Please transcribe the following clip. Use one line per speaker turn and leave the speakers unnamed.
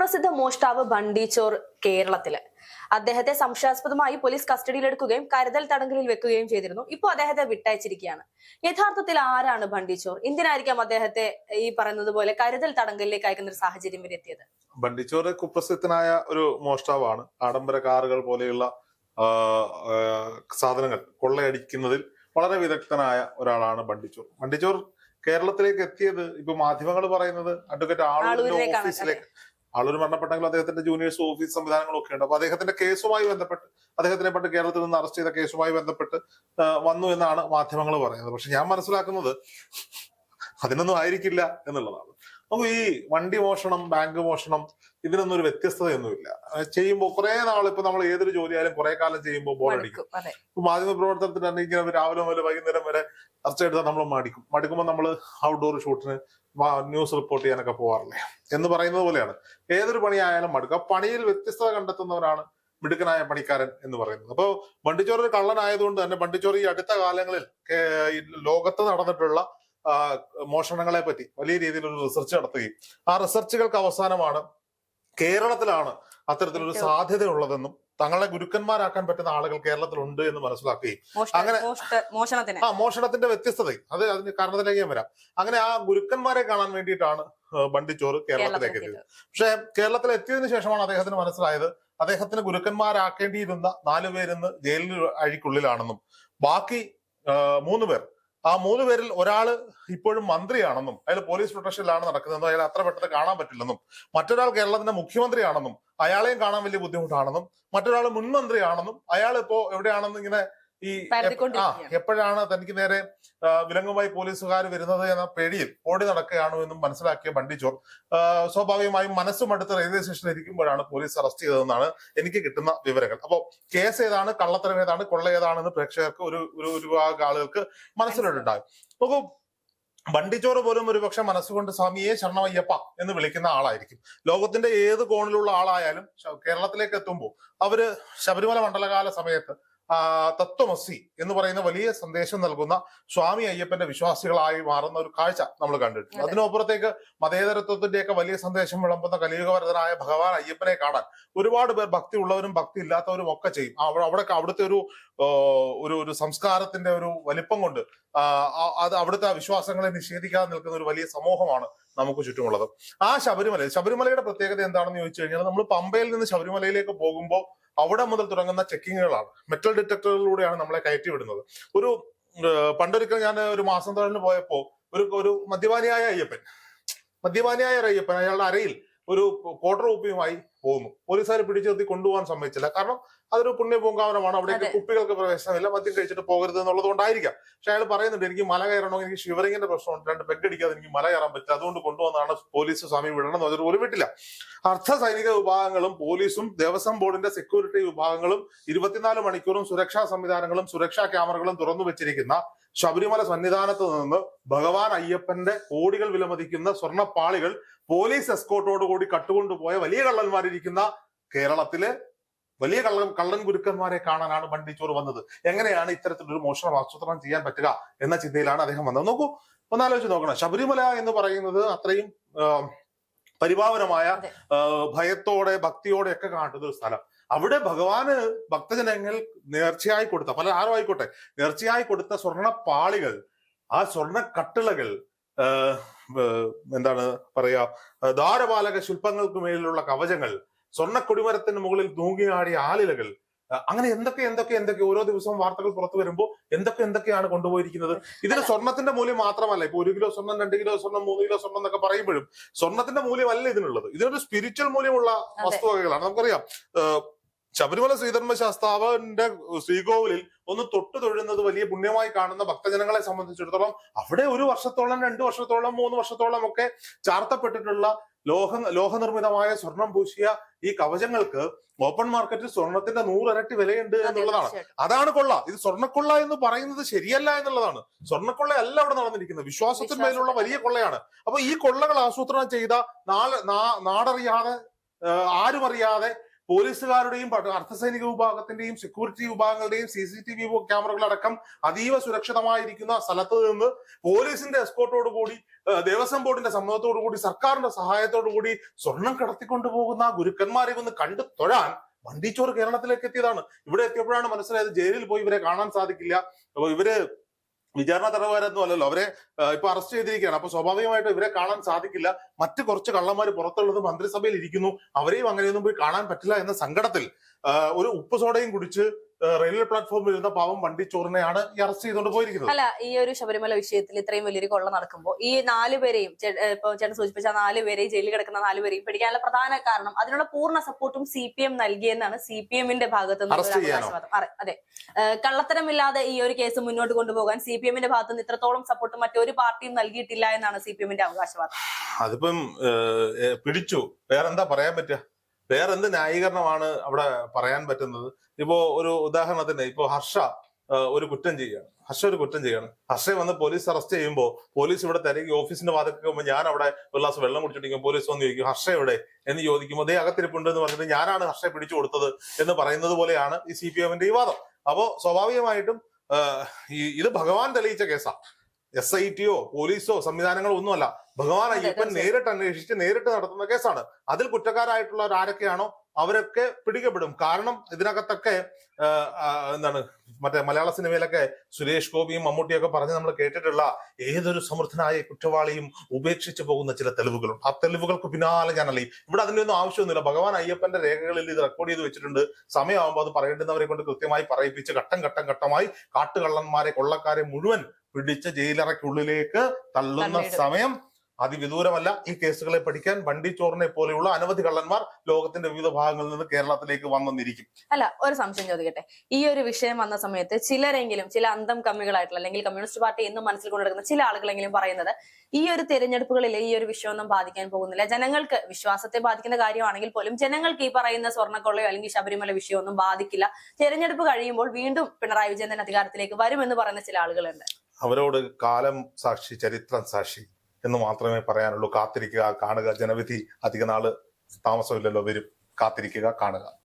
കുപ്രസിദ്ധ മോഷ്ടാവ് ബണ്ടിച്ചോർ ചോർ കേരളത്തിൽ. അദ്ദേഹത്തെ സംശയാസ്പദമായി പോലീസ് കസ്റ്റഡിയിലെടുക്കുകയും കരുതൽ തടങ്കലിൽ വെക്കുകയും ചെയ്തിരുന്നു. ഇപ്പോൾ അദ്ദേഹത്തെ വിട്ടയച്ചിരിക്കുകയാണ്. യഥാർത്ഥത്തിൽ ആരാണ് ബണ്ടിച്ചോർ? ചോർ എന്തിനായിരിക്കാം അദ്ദേഹത്തെ ഈ പറയുന്നത് പോലെ കരുതൽ തടങ്കലിലേക്ക് അയക്കുന്ന ഒരു സാഹചര്യം വരെ എത്തിയത്?
ബണ്ടിച്ചോർ കുപ്രസിദ്ധനായ ഒരു മോഷ്ടാവാണ്. ആഡംബര കാറുകൾ പോലെയുള്ള സാധനങ്ങൾ കൊള്ളയടിക്കുന്നതിൽ വളരെ വിദഗ്ധനായ ഒരാളാണ് ബണ്ടിച്ചോർ. ബണ്ടിച്ചോർ കേരളത്തിലേക്ക് എത്തിയത് ഇപ്പൊ മാധ്യമങ്ങൾ പറയുന്നത് അഡ്വക്കേറ്റ് ആളൂരിന്റെ ഓഫീസിലേക്ക്. ആളൂർ മരണപ്പെട്ടെങ്കിൽ അദ്ദേഹത്തിന്റെ ജൂനിയേഴ്സ് ഓഫീസ് സംവിധാനങ്ങളൊക്കെ ഉണ്ട്. അപ്പൊ അദ്ദേഹത്തിന്റെ കേസുമായി ബന്ധപ്പെട്ട് അദ്ദേഹത്തിനെ പണ്ട് കേരളത്തിൽ നിന്ന് അറസ്റ്റ് ചെയ്ത കേസുമായി ബന്ധപ്പെട്ട് വന്നു എന്നാണ് മാധ്യമങ്ങൾ പറയുന്നത്. പക്ഷെ ഞാൻ മനസ്സിലാക്കുന്നത് അതിനൊന്നും ആയിരിക്കില്ല എന്നുള്ളതാണ്. അപ്പൊ ഈ വണ്ടി മോഷണം ബാങ്ക് മോഷണം ഇതിനൊന്നും ഒരു വ്യത്യസ്തതയൊന്നുമില്ല. ചെയ്യുമ്പോൾ കുറെ നാൾ ഇപ്പൊ നമ്മൾ ഏതൊരു ജോലിയായാലും കുറെ കാലം ചെയ്യുമ്പോൾ ബോറടിക്കും ഇപ്പൊ മാധ്യമ പ്രവർത്തനത്തിന് തന്നെ ഇങ്ങനെ രാവിലെ മുതൽ വൈകുന്നേരം വരെ ചർച്ച എടുത്താൽ നമ്മൾ മടിക്കും. മടിക്കുമ്പോൾ നമ്മൾ ഔട്ട്ഡോർ ഷൂട്ടിന് ന്യൂസ് റിപ്പോർട്ട് ചെയ്യാനൊക്കെ പോവാറില്ലേ? എന്ന് പറയുന്നത് പോലെയാണ്. ഏതൊരു പണിയായാലും മടുക്കും. ആ പണിയിൽ വ്യത്യസ്തത കണ്ടെത്തുന്നവരാണ് മിടുക്കനായ പണിക്കാരൻ എന്ന് പറയുന്നത്. അപ്പോൾ ബണ്ടിച്ചോർ ഒരു കള്ളനായതുകൊണ്ട് തന്നെ ബണ്ടിച്ചോർ ഈ അടുത്ത കാലങ്ങളിൽ ലോകത്ത് നടന്നിട്ടുള്ള മോഷണങ്ങളെ പറ്റി വലിയ രീതിയിൽ ഒരു റിസർച്ച് നടത്തുകയും. ആ റിസർച്ചുകൾക്ക് അവസാനമാണ് കേരളത്തിലാണ് അത്തരത്തിലൊരു സാധ്യത ഉള്ളതെന്നും തങ്ങളെ ഗുരുക്കന്മാരാക്കാൻ പറ്റുന്ന ആളുകൾ കേരളത്തിലുണ്ട് എന്ന് മനസ്സിലാക്കുകയും. അങ്ങനെ- ആ മോഷണത്തിന്റെ വ്യത്യസ്തതയും. അത് അതിന് കാരണത്തിലേക്ക് വരാം. അങ്ങനെ ആ ഗുരുക്കന്മാരെ കാണാൻ വേണ്ടിയിട്ടാണ് ബണ്ടിച്ചോറ് കേരളത്തിലേക്ക് എത്തിയത്. പക്ഷെ കേരളത്തിൽ എത്തിയതിനു ശേഷമാണ് അദ്ദേഹത്തിന് മനസ്സിലായത് അദ്ദേഹത്തിന് ഗുരുക്കന്മാരാക്കേണ്ടിയിരുന്ന നാലുപേരിന്ന് ജയിലിന് ജയിലിൽ അഴിക്കുള്ളിലാണെന്നും. ബാക്കി മൂന്ന് പേർ ആ മൂന്ന് പേരിൽ ഒരാൾ ഇപ്പോഴും മന്ത്രിയാണെന്നും അയാൾ പോലീസ് പ്രൊട്ടക്ഷനിലാണ് നടക്കുന്നതെന്നും അയാൾ അത്ര പെട്ടെന്ന് കാണാൻ പറ്റില്ലെന്നും മറ്റൊരാൾ കേരളത്തിന്റെ മുഖ്യമന്ത്രിയാണെന്നും അയാളെയും കാണാൻ വലിയ ബുദ്ധിമുട്ടാണെന്നും മറ്റൊരാൾ മുൻമന്ത്രിയാണെന്നും അയാൾ ഇപ്പോ എവിടെയാണെന്ന് ഇങ്ങനെ ഈ. എപ്പോഴാണ് തനിക്ക് നേരെ വിലങ്ങുമായി പോലീസുകാർ വരുന്നത് എന്ന പേടിയിൽ ഓടി നടക്കുകയാണ് എന്നും മനസ്സിലാക്കിയ ആ, സ്വാഭാവികമായും മനസ്സുമടുത്ത് റെയിൽവേ സ്റ്റേഷനിൽ ഇരിക്കുമ്പോഴാണ് പോലീസ് അറസ്റ്റ് ചെയ്തതെന്നാണ് എനിക്ക് കിട്ടുന്ന വിവരങ്ങൾ. അപ്പോ കേസ് ഏതാണ് കള്ളത്തരം ഏതാണ് കൊള്ള ഏതാണെന്ന് പ്രേക്ഷകർക്ക് ഒരു ഒരു ഒരു വിഭാഗം ആളുകൾക്ക് മനസ്സിലുണ്ടാകും നോക്കൂ ബണ്ടിച്ചോറ് പോലും ഒരുപക്ഷെ മനസ്സുകൊണ്ട് സ്വാമിയെ ശരണമയ്യപ്പ എന്ന് വിളിക്കുന്ന ആളായിരിക്കും. ലോകത്തിന്റെ ഏത് കോണിലുള്ള ആളായാലും കേരളത്തിലേക്ക് എത്തുമ്പോൾ അവർ ശബരിമല മണ്ഡലകാല സമയത്ത് തത്വമസി എന്ന് പറയുന്ന വലിയ സന്ദേശം നൽകുന്ന സ്വാമി അയ്യപ്പന്റെ വിശ്വാസികളായി മാറുന്ന ഒരു കാഴ്ച നമ്മൾ കണ്ടിട്ടുണ്ട്.
അതെ.
അതിനപ്പുറത്തേക്ക് മതേതരത്വത്തിന്റെയൊക്കെ വലിയ സന്ദേശം വിളമ്പുന്ന കലിയുഗവരതനായ ഭഗവാൻ അയ്യപ്പനെ കാണാൻ ഒരുപാട് പേർ ഭക്തി ഉള്ളവരും ഭക്തി ഇല്ലാത്തവരും ഒക്കെ ചെയ്യും. അവിടെ അവിടെ അവിടുത്തെ ഒരു ഒരു ഒരു സംസ്കാരത്തിന്റെ ഒരു വലിപ്പം കൊണ്ട് അത് അവിടുത്തെ ആ വിശ്വാസങ്ങളെ നിഷേധിക്കാതെ നിൽക്കുന്ന ഒരു വലിയ സമൂഹമാണ് നമുക്ക് ചുറ്റുമുള്ളത്. ആ ശബരിമല ശബരിമലയുടെ പ്രത്യേകത എന്താണെന്ന് ചോദിച്ചു കഴിഞ്ഞാൽ നമ്മൾ പമ്പയിൽ നിന്ന് ശബരിമലയിലേക്ക് പോകുമ്പോൾ അവിടെ മുതൽ തുടങ്ങുന്ന ചെക്കിങ്ങുകളാണ്. മെറ്റൽ ഡിറ്റക്ടറുകളിലൂടെയാണ് നമ്മളെ കയറ്റി വിടുന്നത് ഒരു പണ്ടൊരിക്കൽ ഞാൻ ഒരു മാസം തൊഴിലിന് പോയപ്പോ ഒരു ഒരു മദ്യപാനിയായ അയ്യപ്പൻ. മദ്യപാനിയായ അയ്യപ്പൻ അയാളുടെ അരയിൽ ഒരു കോട്ടർ കുപ്പിയുമായി പോകുന്നു. പോലീസുകാർ പിടിച്ചു നിർത്തി കൊണ്ടുപോകാൻ സമ്മതിച്ചില്ല. കാരണം അതൊരു പുണ്യപൂങ്കാവനമാണ് അവിടേക്ക്
അതെ.
കുപ്പികൾക്ക് പ്രവേശനമില്ല. മദ്യം കഴിച്ചിട്ട് പോകരുത് എന്നുള്ളത് കൊണ്ടായിരിക്കാം. പക്ഷെ അയാൾ പറയുന്നുണ്ട് എനിക്ക് മല കയറണമെങ്കിൽ എനിക്ക് ഷിവറിങ്ങിന്റെ പ്രശ്നമുണ്ട്. രണ്ട് പെഗ് അടിക്കാതെ എനിക്ക് മല കയറാൻ പറ്റില്ല. അതുകൊണ്ട് കൊണ്ടുവന്നാണ് പോലീസ് സ്വാമി വിടണം എന്ന് പറഞ്ഞിട്ട് പോലും വിട്ടില്ല. അർദ്ധ സൈനിക വിഭാഗങ്ങളും പോലീസും ദേവസ്വം ബോർഡിന്റെ സെക്യൂരിറ്റി വിഭാഗങ്ങളും ഇരുപത്തിനാല് മണിക്കൂറും സുരക്ഷാ സംവിധാനങ്ങളും സുരക്ഷാ ക്യാമറകളും തുറന്നു വെച്ചിരിക്കുന്ന ശബരിമല സന്നിധാനത്ത് നിന്ന് ഭഗവാൻ അയ്യപ്പന്റെ കോടികൾ വിലമതിക്കുന്ന സ്വർണപ്പാളികൾ പോലീസ് എസ്കോട്ടോട് കൂടി കട്ടുകൊണ്ടുപോയ വലിയ കള്ളന്മാരിരിക്കുന്ന കേരളത്തിലെ വലിയ കള്ളൻ കള്ളൻ ഗുരുക്കന്മാരെ കാണാനാണ് ബണ്ടിച്ചോർ വന്നത്. എങ്ങനെയാണ് ഇത്തരത്തിലൊരു മോഷണം ആസൂത്രണം ചെയ്യാൻ പറ്റുക എന്ന ചിന്തയിലാണ് അദ്ദേഹം വന്നത്. നോക്കൂ ഒന്നാലോചിച്ച് നോക്കണം. ശബരിമല എന്ന് പറയുന്നത് അത്രയും പരിപാവനമായ ഭയത്തോടെ ഭക്തിയോടെ ഒക്കെ കാണുന്ന ഒരു സ്ഥലം. അവിടെ ഭഗവാന് ഭക്തജനങ്ങൾ നേർച്ചയായി കൊടുത്ത പല ആരോ ആയിക്കോട്ടെ നേർച്ചയായി കൊടുത്ത സ്വർണ പാളികൾ ആ സ്വർണ കട്ടിളകൾ എന്താണ് പറയാ ആ, ദ്വാരപാലക ശില്പങ്ങൾക്ക് മേലുള്ള കവചങ്ങൾ സ്വർണ കൊടിമരത്തിന് മുകളിൽ തൂങ്ങിയാടിയ ആലിലകൾ അങ്ങനെ എന്തൊക്കെ എന്തൊക്കെ എന്തൊക്കെ ഓരോ ദിവസവും വാർത്തകൾ പുറത്തു വരുമ്പോൾ എന്തൊക്കെ എന്തൊക്കെയാണ് കൊണ്ടുപോയിരിക്കുന്നത്? ഇതിന് സ്വർണത്തിന്റെ മൂല്യം മാത്രമല്ല ഇപ്പൊ ഒരു കിലോ സ്വർണം രണ്ട് കിലോ സ്വർണം മൂന്ന് കിലോ സ്വർണം എന്നൊക്കെ പറയുമ്പോഴും സ്വർണത്തിന്റെ മൂല്യമല്ല ഇതിനുള്ളത്. ഇതിനൊരു സ്പിരിച്വൽ മൂല്യമുള്ള വസ്തുവകകളാണ്. നമുക്കറിയാം ശബരിമല ശ്രീധർമ്മ ശാസ്താവിന്റെ ശ്രീകോവിലിൽ ഒന്ന് തൊട്ട് തൊഴുന്നത് വലിയ പുണ്യമായി കാണുന്ന ഭക്തജനങ്ങളെ സംബന്ധിച്ചിടത്തോളം അവിടെ ഒരു വർഷത്തോളം രണ്ടു വർഷത്തോളം മൂന്ന് വർഷത്തോളം ഒക്കെ ചാർത്തപ്പെട്ടിട്ടുള്ള ലോഹ ലോഹനിർമ്മിതമായ സ്വർണം പൂശിയ ഈ കവചങ്ങൾക്ക് ഓപ്പൺ മാർക്കറ്റിൽ സ്വർണത്തിന്റെ നൂറിരട്ടി വിലയുണ്ട് എന്നുള്ളതാണ്. അതാണ് കൊള്ള. ഇത് സ്വർണക്കൊള്ള എന്ന് പറയുന്നത് ശരിയല്ല എന്നുള്ളതാണ്. സ്വർണക്കൊള്ള അല്ല അവിടെ നടന്നിരിക്കുന്നത്. വിശ്വാസത്തിന്മേലുള്ള വലിയ കൊള്ളയാണ്. അപ്പൊ ഈ കൊള്ളകൾ ആസൂത്രണം ചെയ്ത നാളെ നാടറിയാതെ ആരും അറിയാതെ പോലീസുകാരുടെയും അർദ്ധസൈനിക വിഭാഗത്തിന്റെയും സെക്യൂരിറ്റി വിഭാഗങ്ങളുടെയും സി സി ടി വി ക്യാമറകളടക്കം അതീവ സുരക്ഷിതമായിരിക്കുന്ന സ്ഥലത്ത് നിന്ന് പോലീസിന്റെ എസ്കോർട്ടോടു കൂടി ദേവസ്വം ബോർഡിന്റെ സമ്മതത്തോടു കൂടി സർക്കാരിന്റെ സഹായത്തോടു കൂടി സ്വർണം കടത്തിക്കൊണ്ടുപോകുന്ന ഗുരുക്കന്മാരെ ഒന്ന് കണ്ടു തൊഴാൻ വണ്ടിച്ചോറ് കേരളത്തിലേക്ക് എത്തിയതാണ്. ഇവിടെ എത്തിയപ്പോഴാണ് മനസ്സിലായത് ജയിലിൽ പോയി ഇവരെ കാണാൻ സാധിക്കില്ല. ഇവർ വിചാരണ തടവുകാരൊന്നും അല്ലല്ലോ. അവരെ ഇപ്പൊ അറസ്റ്റ് ചെയ്തിരിക്കുകയാണ്. അപ്പൊ സ്വാഭാവികമായിട്ടും ഇവരെ കാണാൻ സാധിക്കില്ല. മറ്റു കുറച്ച് കള്ളന്മാർ പുറത്തുള്ളത് മന്ത്രിസഭയിൽ ഇരിക്കുന്നു. അവരെയും അങ്ങനെയൊന്നും പോയി കാണാൻ പറ്റില്ല എന്ന സങ്കടത്തിൽ ഒരു ഉപ്പ് സോഡയും കുടിച്ച് റെയിൽവേ പ്ലാറ്റ്ഫോമിൽ ഇരുന്ന പാവം വണ്ടിച്ചോറിനെയാണ് ചോറിനെയാണ് അറസ്റ്റ് ചെയ്തുകൊണ്ട് പോയിരിക്കുന്നത്.
അല്ല ഈ ഒരു ശബരിമല വിഷയത്തിൽ ഇത്രയും വലിയൊരു കൊള്ള നടക്കുമ്പോൾ ഈ നാല് പേരെയും ഇപ്പൊ ചേട്ടൻ സൂചിപ്പിച്ച നാല് പേരെയും ജയിലിൽ കിടക്കുന്ന നാല് പേരെയും പിടിക്കാനുള്ള പ്രധാന കാരണം അതിനുള്ള പൂർണ സപ്പോർട്ടും സി പി എം നൽകിയെന്നാണ് സി പി എമ്മിന്റെ ഭാഗത്ത് അതെ, കള്ളത്തരമില്ലാതെ ഈ ഒരു കേസ് മുന്നോട്ട് കൊണ്ടുപോകാൻ സി പി എമ്മിന്റെ ഭാഗത്ത് നിന്ന് ഇത്രത്തോളം സപ്പോർട്ട് മറ്റൊരു പാർട്ടിയും നൽകിയിട്ടില്ല എന്നാണ് സി പി എമ്മിന്റെ അവകാശവാദം.
അതിപ്പം പിടിച്ചു. വേറെന്താ പറയാൻ പറ്റുക? വേറെന്ത് ന്യായീകരണമാണ് അവിടെ പറയാൻ പറ്റുന്നത്? ഇപ്പോ ഒരു ഉദാഹരണത്തിന് ഇപ്പോ ഹർഷ ഒരു കുറ്റം ചെയ്യുകയാണ്. ഹർഷ ഒരു കുറ്റം ചെയ്യാണ് ഹർഷയെ വന്ന് പോലീസ് അറസ്റ്റ് ചെയ്യുമ്പോൾ പോലീസ് ഇവിടെ തിരക്കി ഓഫീസിന്റെ വാതൊക്കെ പോകുമ്പോൾ ഞാൻ അവിടെ ഒരു ഗ്ലാസ് വെള്ളം കുടിച്ചിട്ടിരിക്കും പോലീസ് വന്ന് ചോദിക്കും ഹർഷ എവിടെ? എന്ന് ചോദിക്കുമ്പോൾ അതേ അകത്തിരിപ്പുണ്ട് എന്ന് പറഞ്ഞിട്ട് ഞാനാണ് ഹർഷയെ പിടിച്ചു കൊടുത്തത് എന്ന് പറയുന്നത് പോലെയാണ് ഈ സി പി എമ്മിന്റെ ഈ വാദം. അപ്പോ സ്വാഭാവികമായിട്ടും ഇത് ഭഗവാൻ തെളിയിച്ച കേസാണ് എസ് ഐ ടിയോ പോലീസോ സംവിധാനങ്ങളോ ഒന്നുമല്ല. ഭഗവാൻ അയ്യപ്പൻ നേരിട്ട് അന്വേഷിച്ച് നേരിട്ട് നടത്തുന്ന കേസാണ്. അതിൽ കുറ്റക്കാരായിട്ടുള്ളവർ ആരൊക്കെയാണോ അവരൊക്കെ പിടിക്കപ്പെടും. കാരണം ഇതിനകത്തൊക്കെ എന്താണ് മറ്റേ മലയാള സിനിമയിലൊക്കെ സുരേഷ് ഗോപിയും മമ്മൂട്ടിയൊക്കെ പറഞ്ഞ് നമ്മൾ കേട്ടിട്ടുള്ള ഏതൊരു സമൃദ്ധനായ കുറ്റവാളിയും ഉപേക്ഷിച്ചു പോകുന്ന ചില തെളിവുകളുണ്ട്. ആ തെളിവുകൾക്ക് പിന്നാലെ ഞാൻ അല്ലേ ഇവിടെ അതിന്റെ ഒന്നും ആവശ്യമൊന്നുമില്ല. ഭഗവാൻ അയ്യപ്പന്റെ രേഖകളിൽ ഇത് റെക്കോർഡ് ചെയ്ത് വെച്ചിട്ടുണ്ട്. സമയമാകുമ്പോൾ അത് പറയേണ്ടുന്നവരെ കൊണ്ട് കൃത്യമായി പറയിപ്പിച്ച് ഘട്ടം ഘട്ടം ഘട്ടമായി കാട്ടുകള്ളന്മാരെ കൊള്ളക്കാരെ മുഴുവൻ പിടിച്ച ജയിലറയ്ക്കുള്ളിലേക്ക് തള്ളുന്ന സമയം അതിവിദൂരമല്ല ഈ കേസുകളെ പഠിക്കാൻ വണ്ടി ചോറിനെ പോലെയുള്ള അനവധി കള്ളന്മാർ ലോകത്തിന്റെ വിവിധ ഭാഗങ്ങളിൽ നിന്ന് കേരളത്തിലേക്ക് വന്നെന്നിരിക്കും.
അല്ല ഒരു സംശയം ചോദിക്കട്ടെ. ഈ ഒരു വിഷയം വന്ന സമയത്ത് ചിലരെങ്കിലും ചില അന്തം കമ്മികളായിട്ടുള്ള അല്ലെങ്കിൽ കമ്മ്യൂണിസ്റ്റ് പാർട്ടി എന്നും മനസ്സിൽ കൊണ്ടെടുക്കുന്ന ചില ആളുകളെങ്കിലും പറയുന്നത് ഈ ഒരു തെരഞ്ഞെടുപ്പുകളിൽ ഈ ഒരു വിഷയം ഒന്നും ബാധിക്കാൻ പോകുന്നില്ല. ജനങ്ങൾക്ക് വിശ്വാസത്തെ ബാധിക്കുന്ന കാര്യമാണെങ്കിൽ പോലും ജനങ്ങൾക്ക് ഈ പറയുന്ന സ്വർണക്കൊള്ളയോ അല്ലെങ്കിൽ ശബരിമല വിഷയമൊന്നും ബാധിക്കില്ല. തെരഞ്ഞെടുപ്പ് കഴിയുമ്പോൾ വീണ്ടും പിണറായി വിജയൻ തന്നെ അധികാരത്തിലേക്ക് വരുമെന്ന് പറയുന്ന ചില ആളുകളുണ്ട്.
അവരോട് കാലം സാക്ഷി ചരിത്രം സാക്ഷി. എന്ന് മാത്രമേ പറയാനുള്ളൂ. കാത്തിരിക്കുക കാണുക. ജനവിധി അധിക നാൾ താമസമില്ലല്ലോ. വരും. കാത്തിരിക്കുക കാണുക.